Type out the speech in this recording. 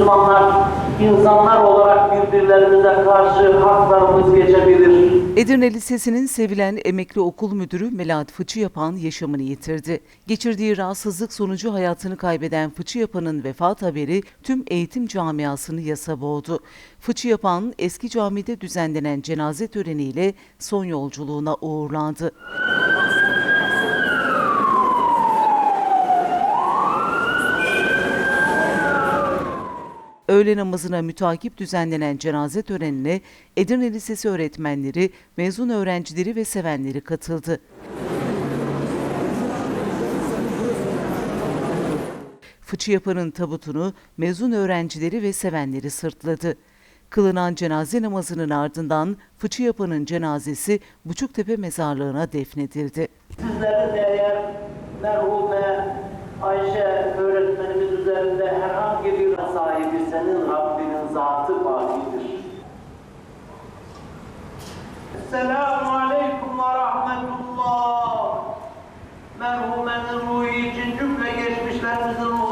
Müslümanlar, insanlar olarak birbirlerimize karşı haklarımız geçebilir. Edirne Lisesi'nin sevilen emekli okul müdürü Melahat Fıçı Yapan yaşamını yitirdi. Geçirdiği rahatsızlık sonucu hayatını kaybeden Fıçı Yapan'ın vefat haberi tüm eğitim camiasını yasa boğdu. Fıçı Yapan eski camide düzenlenen cenaze töreniyle son yolculuğuna uğurlandı. Öğle namazına mütakip düzenlenen cenaze törenine Edirne Lisesi öğretmenleri, mezun öğrencileri ve sevenleri katıldı. Fıçı yapanın tabutunu mezun öğrencileri ve sevenleri sırtladı. Kılınan cenaze namazının ardından fıçı yapanın cenazesi Buçuktepe mezarlığına defnedildi. Sizlerin de eğer merhume Ayşe senin Rabbinin zatı bakidir. Selamun Aleyküm ve Rahmetullah. Merhumenin ruhi için cümle geçmişlerimizin ruhu